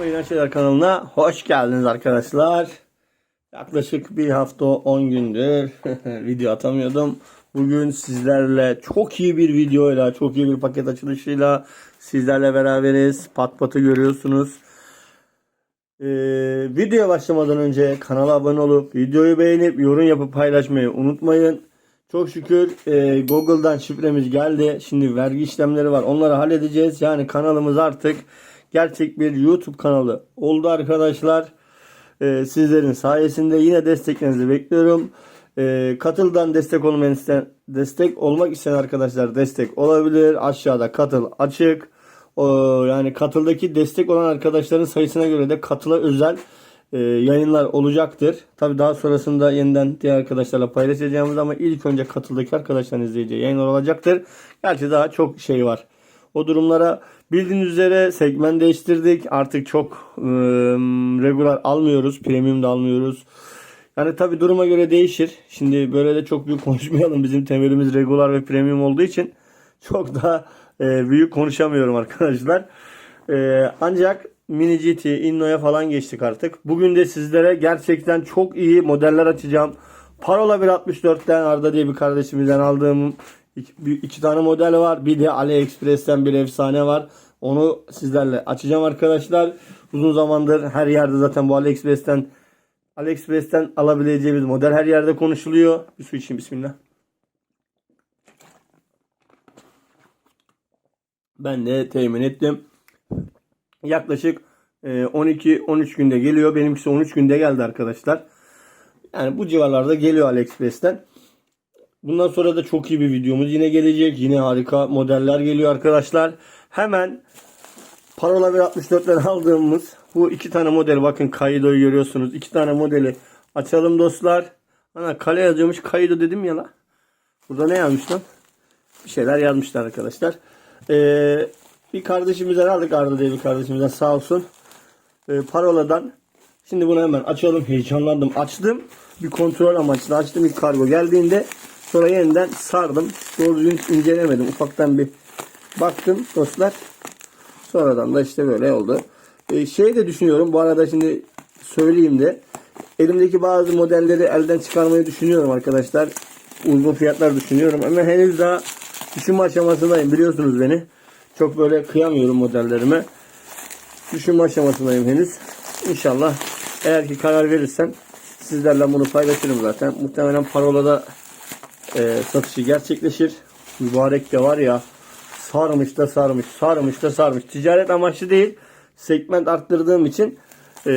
Meydan Şeyler kanalına hoş geldiniz arkadaşlar. Yaklaşık bir hafta 10 gündür video atamıyordum. Bugün sizlerle çok iyi bir videoyla, çok iyi bir paket açılışıyla sizlerle beraberiz. Pat patı görüyorsunuz. Ee, videoya başlamadan önce kanala abone olup videoyu beğenip yorum yapıp paylaşmayı unutmayın. Çok şükür e, Google'dan şifremiz geldi. Şimdi vergi işlemleri var. Onları halledeceğiz. Yani kanalımız artık gerçek bir YouTube kanalı oldu arkadaşlar. E, sizlerin sayesinde yine desteklerinizi bekliyorum. E, katıldan destek olmak isteyen, destek olmak isteyen arkadaşlar destek olabilir. Aşağıda katıl açık. O, yani katıldaki destek olan arkadaşların sayısına göre de katıla özel e, yayınlar olacaktır. Tabi daha sonrasında yeniden diğer arkadaşlarla paylaşacağımız ama ilk önce katıldaki arkadaşların izleyeceği yayınlar olacaktır. Gerçi daha çok şey var. O durumlara bildiğiniz üzere segment değiştirdik. Artık çok e, regular almıyoruz. Premium da almıyoruz. Yani tabi duruma göre değişir. Şimdi böyle de çok büyük konuşmayalım. Bizim temelimiz regular ve premium olduğu için çok daha e, büyük konuşamıyorum arkadaşlar. E, ancak Mini GT, Inno'ya falan geçtik artık. Bugün de sizlere gerçekten çok iyi modeller açacağım. Parola 164'ten Arda diye bir kardeşimizden aldığım iki, iki tane model var. Bir de AliExpress'ten bir efsane var. Onu sizlerle açacağım arkadaşlar. Uzun zamandır her yerde zaten bu AliExpress'ten AliExpress'ten alabileceğimiz model her yerde konuşuluyor. Bir su içeyim bismillah. Ben de temin ettim. Yaklaşık e, 12-13 günde geliyor. Benimkisi 13 günde geldi arkadaşlar. Yani bu civarlarda geliyor AliExpress'ten. Bundan sonra da çok iyi bir videomuz yine gelecek. Yine harika modeller geliyor arkadaşlar. Hemen Parola 164'ten aldığımız bu iki tane model bakın Kaido'yu görüyorsunuz. İki tane modeli açalım dostlar. Ana kale yazıyormuş Kaido dedim ya la. Burada ne yazmış lan? Bir şeyler yazmışlar arkadaşlar. Ee, bir kardeşimizden aldık Arda diye bir kardeşimizden sağ olsun. Ee, paroladan. Şimdi bunu hemen açalım. Heyecanlandım. Açtım. Bir kontrol amaçlı açtım ilk kargo geldiğinde. Sonra yeniden sardım. Doğru düzgün incelemedim. Ufaktan bir baktım dostlar. Sonradan da işte böyle oldu. Ee, şey de düşünüyorum. Bu arada şimdi söyleyeyim de. Elimdeki bazı modelleri elden çıkarmayı düşünüyorum arkadaşlar. Uygun fiyatlar düşünüyorum. Ama henüz daha düşünme aşamasındayım. Biliyorsunuz beni. Çok böyle kıyamıyorum modellerime. Düşünme aşamasındayım henüz. İnşallah eğer ki karar verirsem sizlerle bunu paylaşırım zaten. Muhtemelen parolada e, satışı gerçekleşir. Mübarek de var ya sarmış da sarmış, sarmış da sarmış. Ticaret amaçlı değil. Segment arttırdığım için e,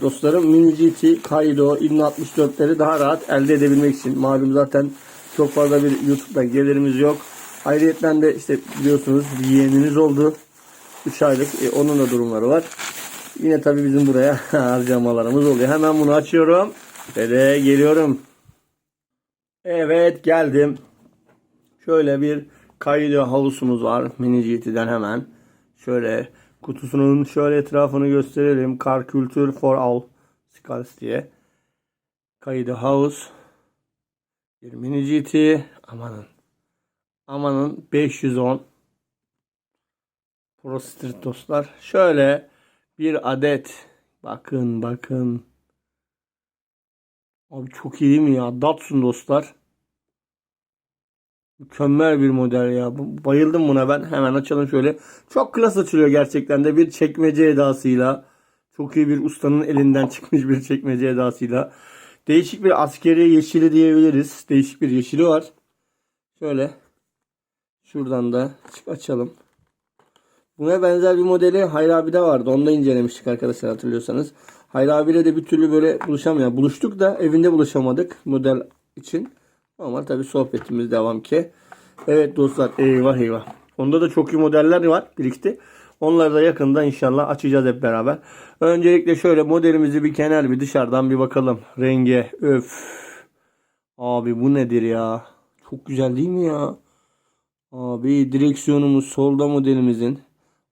dostlarım Mini GT, Kaido, Inno 64'leri daha rahat elde edebilmek için. Malum zaten çok fazla bir YouTube'dan gelirimiz yok. Ayrıyeten de işte biliyorsunuz bir yeğeniniz oldu. 3 aylık. E, onun da durumları var. Yine tabii bizim buraya harcamalarımız oluyor. Hemen bunu açıyorum. Ve de geliyorum. Evet geldim. Şöyle bir Kaido havlusumuz var. Mini GT'den hemen. Şöyle kutusunun şöyle etrafını gösterelim. Car Culture for All Skulls diye. Kaido House. Bir Mini GT. Amanın. Amanın 510. Pro Street dostlar. Şöyle bir adet. Bakın bakın. Abi çok iyi değil mi ya? Datsun dostlar. Mükemmel bir model ya. Bayıldım buna ben. Hemen açalım şöyle. Çok klas açılıyor gerçekten de. Bir çekmece edasıyla. Çok iyi bir ustanın elinden çıkmış bir çekmece edasıyla. Değişik bir askeri yeşili diyebiliriz. Değişik bir yeşili var. Şöyle. Şuradan da açalım. Buna benzer bir modeli Hayri abi'de vardı. Onu da incelemiştik arkadaşlar hatırlıyorsanız. Hayri abiyle de bir türlü böyle buluşamıyor. Buluştuk da evinde buluşamadık model için. Ama tabii sohbetimiz devam ki. Evet dostlar eyvah eyvah. Onda da çok iyi modeller var birikti. Onları da yakında inşallah açacağız hep beraber. Öncelikle şöyle modelimizi bir kenar bir dışarıdan bir bakalım. Renge öf. Abi bu nedir ya? Çok güzel değil mi ya? Abi direksiyonumuz solda modelimizin.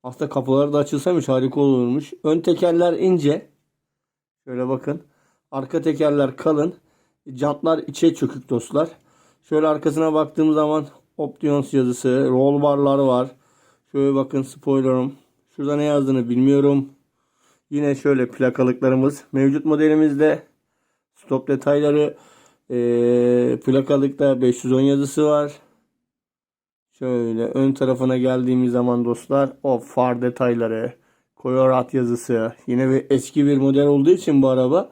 Aslında kapıları da açılsaymış harika olurmuş. Ön tekerler ince. Şöyle bakın. Arka tekerler kalın. Jantlar içe çökük dostlar. Şöyle arkasına baktığım zaman Options yazısı, roll barları var. Şöyle bakın spoilerım. Şurada ne yazdığını bilmiyorum. Yine şöyle plakalıklarımız mevcut modelimizde. Stop detayları eee plakalıkta 510 yazısı var. Şöyle ön tarafına geldiğimiz zaman dostlar o far detayları, Coyorat yazısı. Yine bir eski bir model olduğu için bu araba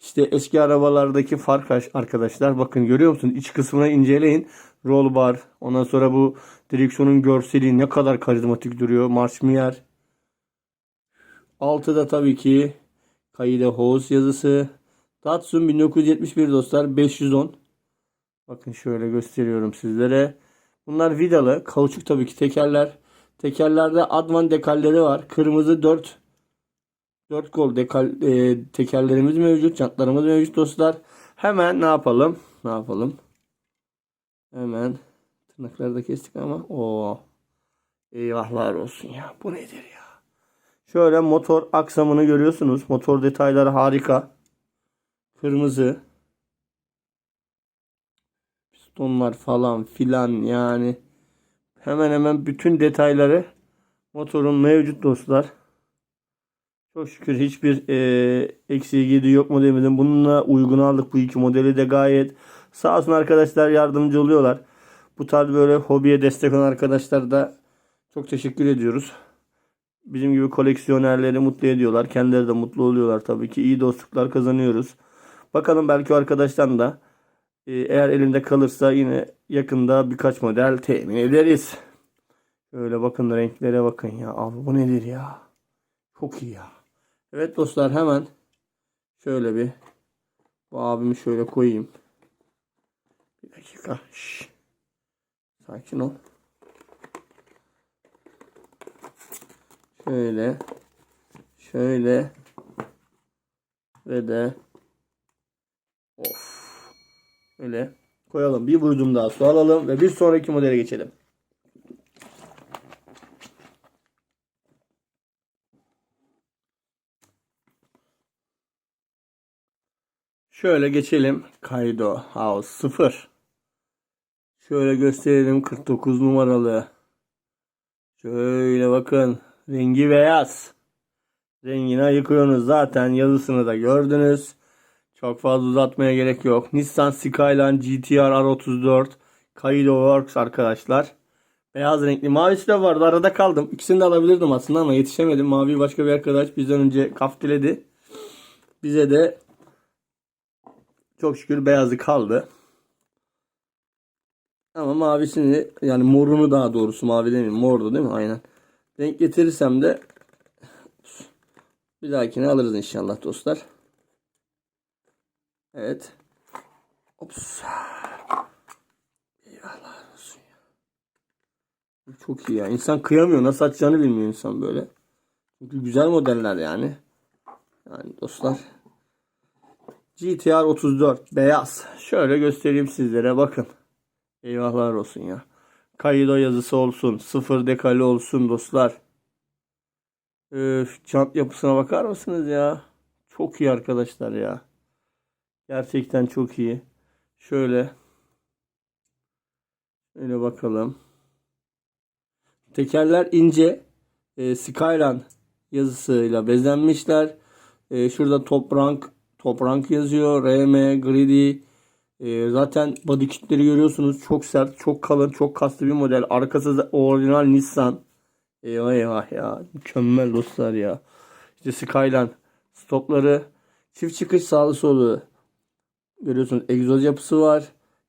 işte eski arabalardaki fark aş- arkadaşlar bakın görüyor musun? İç kısmına inceleyin. Roll bar. Ondan sonra bu direksiyonun görseli ne kadar karizmatik duruyor. Marşmiyer. Altıda tabii ki Kayide Hose yazısı. Datsun 1971 dostlar 510. Bakın şöyle gösteriyorum sizlere. Bunlar vidalı. Kauçuk tabii ki tekerler. Tekerlerde Advan dekalleri var. Kırmızı 4 4 kol dekal, e, tekerlerimiz mevcut. Jantlarımız mevcut dostlar. Hemen ne yapalım? Ne yapalım? Hemen tırnakları da kestik ama o eyvahlar olsun ya. Bu nedir ya? Şöyle motor aksamını görüyorsunuz. Motor detayları harika. Kırmızı. Pistonlar falan filan yani. Hemen hemen bütün detayları motorun mevcut dostlar. Çok şükür hiçbir e, eksiği gidiği yok modelimizin. Bununla uygun aldık bu iki modeli de gayet. Sağ olsun arkadaşlar yardımcı oluyorlar. Bu tarz böyle hobiye destek olan arkadaşlar da çok teşekkür ediyoruz. Bizim gibi koleksiyonerleri mutlu ediyorlar. Kendileri de mutlu oluyorlar tabii ki. İyi dostluklar kazanıyoruz. Bakalım belki arkadaştan da eğer elinde kalırsa yine yakında birkaç model temin ederiz. Şöyle bakın renklere bakın ya. Abi bu nedir ya? Çok iyi ya. Evet dostlar hemen şöyle bir bu abimi şöyle koyayım. Bir dakika. Şş. Sakin ol. Şöyle. Şöyle. Ve de. Öyle koyalım. Bir buydum daha su alalım ve bir sonraki modele geçelim. Şöyle geçelim. Kaido House 0. Şöyle gösterelim 49 numaralı. Şöyle bakın. Rengi beyaz. Rengini ayıkıyorsunuz. Zaten yazısını da gördünüz. Çok fazla uzatmaya gerek yok. Nissan Skyline GTR R34 Kaido Works arkadaşlar. Beyaz renkli. Mavisi de vardı. Arada kaldım. İkisini de alabilirdim aslında ama yetişemedim. Mavi başka bir arkadaş bizden önce kaftiledi. Bize de çok şükür beyazı kaldı. Ama mavisini yani morunu daha doğrusu mavi demeyeyim mordu değil mi? Aynen. Renk getirirsem de bir dahakine alırız inşallah dostlar. Evet. Ops. Eyvallah olsun ya. Çok iyi ya. İnsan kıyamıyor. Nasıl açacağını bilmiyor insan böyle. Çünkü güzel modeller yani. Yani dostlar. GTR 34 beyaz. Şöyle göstereyim sizlere bakın. Eyvahlar olsun ya. Kaido yazısı olsun. Sıfır dekali olsun dostlar. Öf, çant yapısına bakar mısınız ya? Çok iyi arkadaşlar ya. Gerçekten çok iyi. Şöyle. Şöyle bakalım. Tekerler ince. E, Skyline yazısıyla bezenmişler. E, şurada top rank top rank yazıyor. RM, Greedy. E, zaten body kitleri görüyorsunuz. Çok sert, çok kalın, çok kaslı bir model. Arkası da orijinal Nissan. Eyvah eyvah ya. Mükemmel dostlar ya. İşte Skyline. Stopları. Çift çıkış sağlı solu. Görüyorsunuz egzoz yapısı var.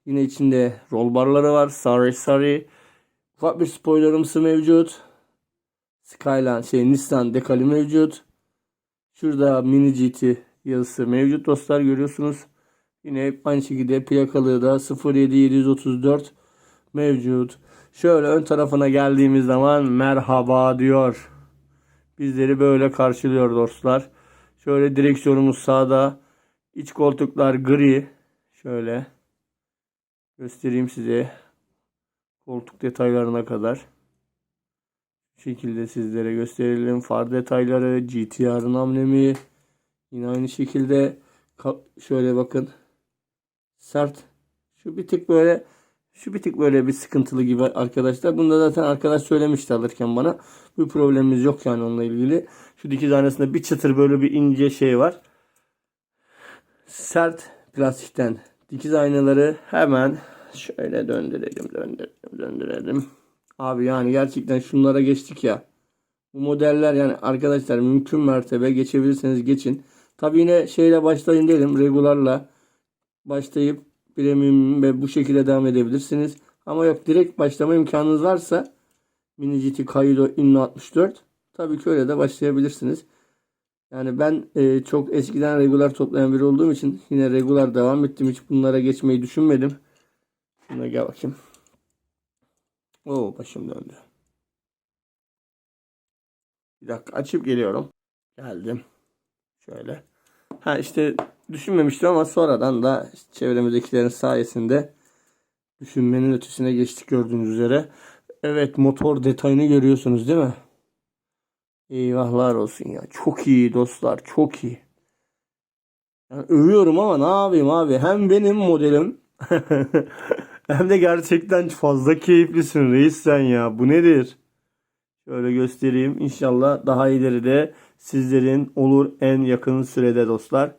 Yine içinde roll barları var. Sarı sarı. Ufak bir spoilerımsı mevcut. Skyline şey Nissan dekali mevcut. Şurada mini GT yazısı mevcut dostlar görüyorsunuz. Yine aynı şekilde plakalığı da 07734 mevcut. Şöyle ön tarafına geldiğimiz zaman merhaba diyor. Bizleri böyle karşılıyor dostlar. Şöyle direksiyonumuz sağda. İç koltuklar gri. Şöyle göstereyim size. Koltuk detaylarına kadar. Bu şekilde sizlere gösterelim. Far detayları, GTR'ın amblemi. Yine aynı şekilde şöyle bakın. Sert. Şu bir tık böyle Şu bir tık böyle bir sıkıntılı gibi arkadaşlar. Bunda zaten arkadaş söylemişti alırken bana. Bir problemimiz yok yani onunla ilgili. Şu dikiz arasında bir çıtır böyle bir ince şey var. Sert plastikten dikiz aynaları hemen şöyle döndürelim döndürelim döndürelim. Abi yani gerçekten şunlara geçtik ya. Bu modeller yani arkadaşlar mümkün mertebe geçebilirseniz geçin. Tabi yine şeyle başlayın derim. Regularla başlayıp premium ve bu şekilde devam edebilirsiniz. Ama yok direkt başlama imkanınız varsa Mini GT Kaido Inno 64 tabii ki öyle de başlayabilirsiniz. Yani ben e, çok eskiden regular toplayan biri olduğum için yine regular devam ettim. Hiç bunlara geçmeyi düşünmedim. Şuna gel bakayım. Oo başım döndü. Bir dakika açıp geliyorum. Geldim. Şöyle. Ha işte düşünmemiştim ama sonradan da çevremizdekilerin sayesinde düşünmenin ötesine geçtik gördüğünüz üzere. Evet motor detayını görüyorsunuz değil mi? Eyvahlar olsun ya. Çok iyi dostlar. Çok iyi. Yani övüyorum ama ne yapayım abi. Hem benim modelim hem de gerçekten fazla keyiflisin reis sen ya. Bu nedir? Şöyle göstereyim. İnşallah daha ileride sizlerin olur en yakın sürede dostlar.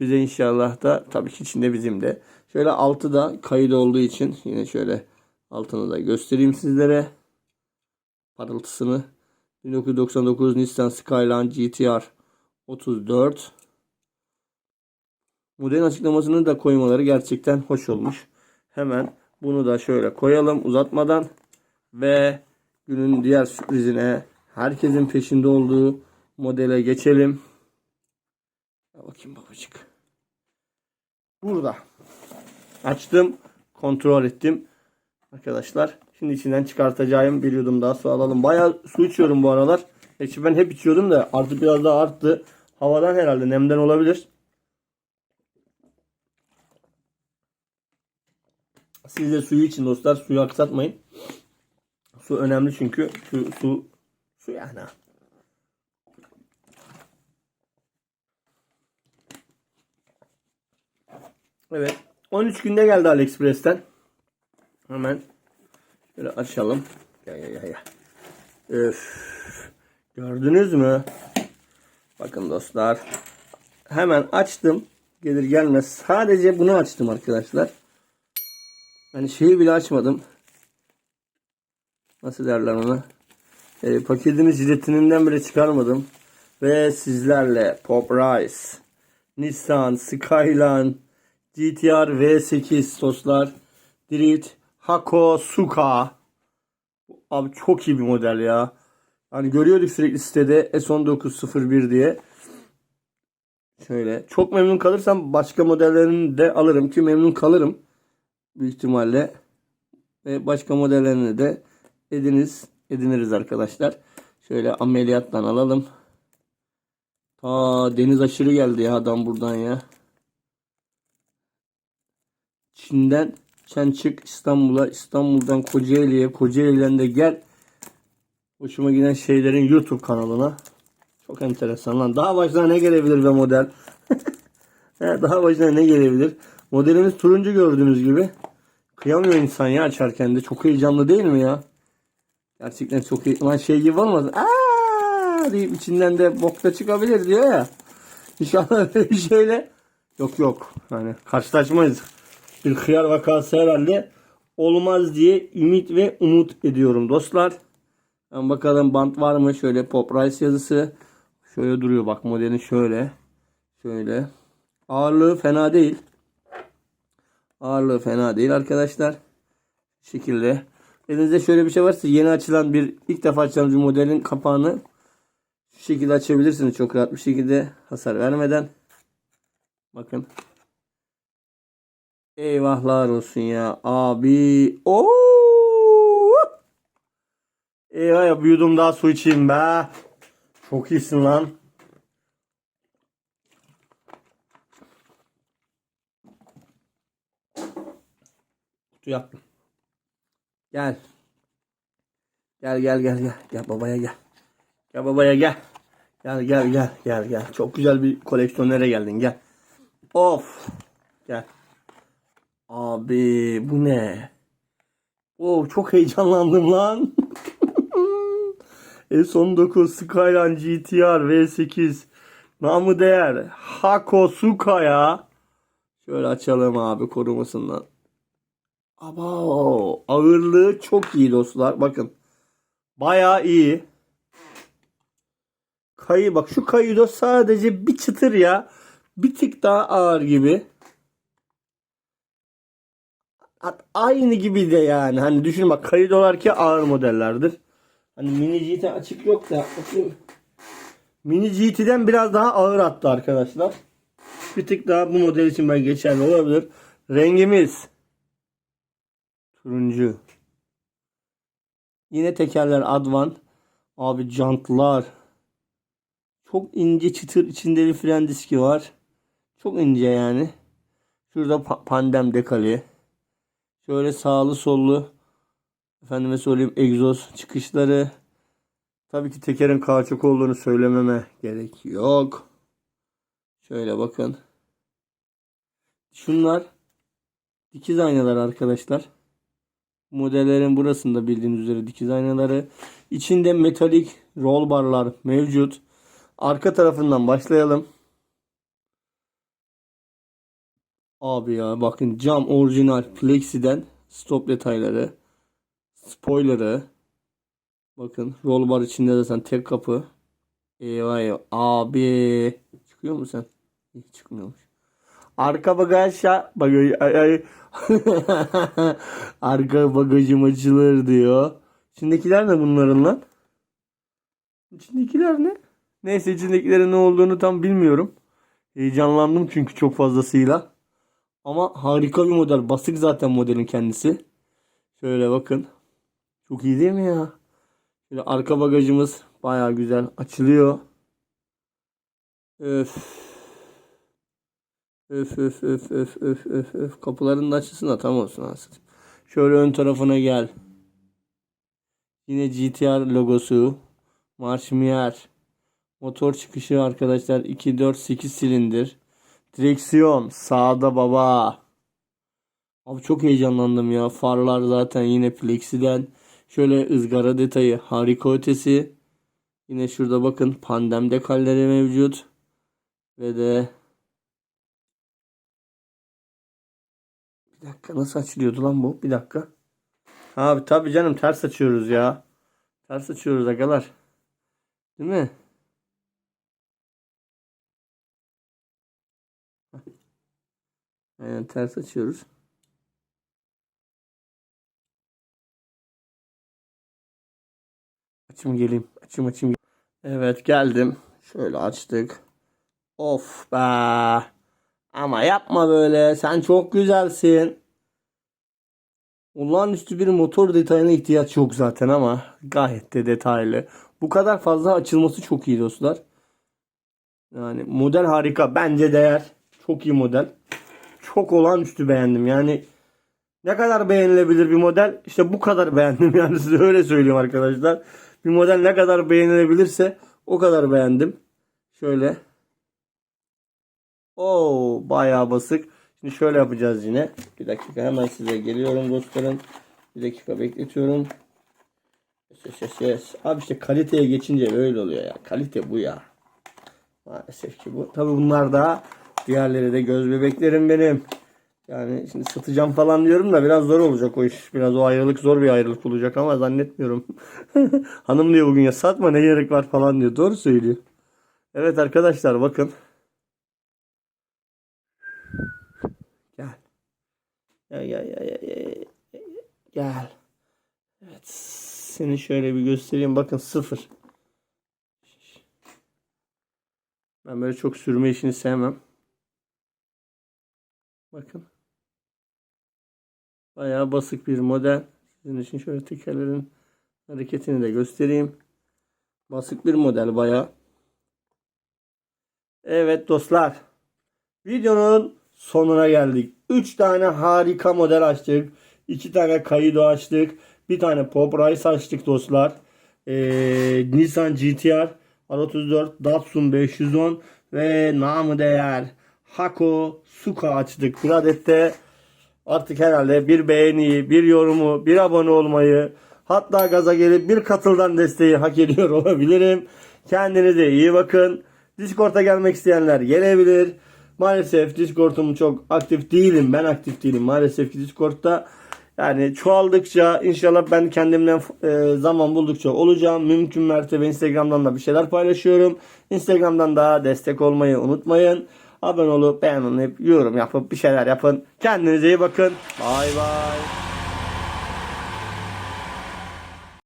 Bize inşallah da tabii ki içinde bizim de. Şöyle altı da kayıt olduğu için yine şöyle altını da göstereyim sizlere. Parıltısını 1999 Nissan Skyline GTR 34 Modelin açıklamasını da koymaları gerçekten hoş olmuş. Hemen bunu da şöyle koyalım uzatmadan ve günün diğer sürprizine herkesin peşinde olduğu modele geçelim. Bakayım babacık. Burada. Açtım. Kontrol ettim. Arkadaşlar. Şimdi içinden çıkartacağım bir yudum daha su alalım. Bayağı su içiyorum bu aralar. Gerçi ben hep içiyordum da artık biraz daha arttı. Havadan herhalde nemden olabilir. Siz de suyu için dostlar. Suyu aksatmayın. Su önemli çünkü. Su, su, su yani. Evet. 13 günde geldi AliExpress'ten. Hemen şöyle açalım. Gel gel gel. gel. Öf. Gördünüz mü? Bakın dostlar. Hemen açtım. Gelir gelmez. Sadece bunu açtım arkadaşlar. Hani şeyi bile açmadım. Nasıl derler ona? E, paketini jiletininden bile çıkarmadım. Ve sizlerle Pop Rice, Nissan Skyline, GTR V8 dostlar. Drift Hako Suka. Abi çok iyi bir model ya. Hani görüyorduk sürekli sitede S1901 diye. Şöyle. Çok memnun kalırsam başka modellerini de alırım ki memnun kalırım. Büyük ihtimalle. Ve başka modellerini de ediniz, ediniriz arkadaşlar. Şöyle ameliyattan alalım. Ta deniz aşırı geldi ya adam buradan ya. Çin'den sen çık İstanbul'a, İstanbul'dan Kocaeli'ye, Kocaeli'den de gel. Hoşuma giden şeylerin YouTube kanalına. Çok enteresan lan. Daha başına ne gelebilir be model? Daha başına ne gelebilir? Modelimiz turuncu gördüğünüz gibi. Kıyamıyor insan ya açarken de. Çok heyecanlı değil mi ya? Gerçekten çok iyi. Lan şey gibi olmasın. Aa deyip içinden de bok da çıkabilir diyor ya. İnşallah öyle bir şeyle. Yok yok. Hani karşılaşmayız. Bir hıyar vakası herhalde olmaz diye ümit ve umut ediyorum dostlar. Ben bakalım bant var mı? Şöyle Pop Rice yazısı. Şöyle duruyor bak modelin şöyle. Şöyle. Ağırlığı fena değil. Ağırlığı fena değil arkadaşlar. Şekilde. Elinizde şöyle bir şey varsa yeni açılan bir ilk defa açılan bir modelin kapağını şu şekilde açabilirsiniz çok rahat bir şekilde hasar vermeden. Bakın. Eyvahlar olsun ya abi. Oo! Eyvah ya bir daha su içeyim be. Çok iyisin lan. Kutu yaptım. Gel. Gel gel gel gel. Gel babaya gel. Gel babaya gel. Gel gel gel gel gel. Çok güzel bir koleksiyonere geldin gel. Of. Gel. Abi bu ne? Oo çok heyecanlandım lan. S19 Skyline GTR V8 namı değer Hako Suka'ya şöyle açalım abi korumasından. Aba ağırlığı çok iyi dostlar. Bakın. Bayağı iyi. Kayı bak şu kayıdo sadece bir çıtır ya. Bir tık daha ağır gibi. Aynı gibi de yani. Hani düşün bak kayıdolar ki ağır modellerdir. Hani mini GT açık yok da. bakayım. Mini GT'den biraz daha ağır attı arkadaşlar. Bir tık daha bu model için ben geçerli olabilir. Rengimiz turuncu. Yine tekerler Advan. Abi jantlar. Çok ince çıtır içinde bir fren diski var. Çok ince yani. Şurada pa- pandem dekali. Şöyle sağlı sollu efendime söyleyeyim egzoz çıkışları. Tabii ki tekerin kauçuk olduğunu söylememe gerek yok. Şöyle bakın. Şunlar dikiz aynalar arkadaşlar. Modellerin burasında bildiğiniz üzere dikiz aynaları. İçinde metalik roll barlar mevcut. Arka tarafından başlayalım. Abi ya bakın cam orijinal Plexi'den stop detayları, spoiler'ı. Bakın roll bar içinde zaten tek kapı. Eyvah eyvah. Abi çıkıyor mu sen? Hiç çıkmıyormuş. Arka bagaj ya bagaj ay, ay. Arka bagajım açılır diyor. İçindekiler ne bunların lan? İçindekiler ne? Neyse içindekilerin ne olduğunu tam bilmiyorum. Heyecanlandım çünkü çok fazlasıyla. Ama harika bir model. Basık zaten modelin kendisi. Şöyle bakın. Çok iyi değil mi ya? Şöyle arka bagajımız baya güzel açılıyor. Öf. Öf öf öf öf öf öf öf. Kapıların da açılsın da tam olsun aslında. Şöyle ön tarafına gel. Yine GTR logosu. Marşmiyer. Motor çıkışı arkadaşlar 2 4 8 silindir. Direksiyon sağda baba. Abi çok heyecanlandım ya. Farlar zaten yine Plexi'den. Şöyle ızgara detayı harika ötesi. Yine şurada bakın pandem dekalleri mevcut. Ve de bir dakika nasıl açılıyordu lan bu? Bir dakika. Abi tabii canım ters açıyoruz ya. Ters açıyoruz agalar. Değil mi? Aynen ters açıyoruz. Açım geleyim. Açım açım. Evet geldim. Şöyle açtık. Of be. Ama yapma böyle. Sen çok güzelsin. Olağanüstü bir motor detayına ihtiyaç yok zaten ama gayet de detaylı. Bu kadar fazla açılması çok iyi dostlar. Yani model harika. Bence değer. Çok iyi model. Çok olağanüstü beğendim. Yani ne kadar beğenilebilir bir model? İşte bu kadar beğendim. Yani size öyle söyleyeyim arkadaşlar. Bir model ne kadar beğenilebilirse o kadar beğendim. Şöyle. Oo bayağı basık. Şimdi şöyle yapacağız yine. Bir dakika hemen size geliyorum dostlarım. Bir dakika bekletiyorum. Yes, yes, yes. Abi işte kaliteye geçince öyle oluyor ya. Kalite bu ya. Maalesef ki bu. Tabi bunlar da diğerleri de göz bebeklerim benim. Yani şimdi satacağım falan diyorum da biraz zor olacak o iş. Biraz o ayrılık zor bir ayrılık olacak ama zannetmiyorum. Hanım diyor bugün ya satma ne gerek var falan diyor. Doğru söylüyor. Evet arkadaşlar bakın. Gel. Gel gel gel gel. gel. Evet. Seni şöyle bir göstereyim. Bakın sıfır. Ben böyle çok sürme işini sevmem. Bakın. Bayağı basık bir model. Sizin için şöyle tekerlerin hareketini de göstereyim. Basık bir model bayağı. Evet dostlar. Videonun sonuna geldik. 3 tane harika model açtık. 2 tane Kaido açtık. Bir tane Pop Rice açtık dostlar. Ee, Nissan GTR R34 Datsun 510 ve namı değer Hako Suka açtık. Bir adet de Artık herhalde bir beğeniyi, bir yorumu, bir abone olmayı, hatta gaza gelip bir katıldan desteği hak ediyor olabilirim. Kendinize iyi bakın. Discord'a gelmek isteyenler gelebilir. Maalesef Discord'um çok aktif değilim. Ben aktif değilim maalesef ki Discord'da. Yani çoğaldıkça inşallah ben kendimden e, zaman buldukça olacağım. Mümkün mertebe Instagram'dan da bir şeyler paylaşıyorum. Instagram'dan da destek olmayı unutmayın. Abone olup beğenin, yorum yapıp bir şeyler yapın. Kendinize iyi bakın. Bay bay.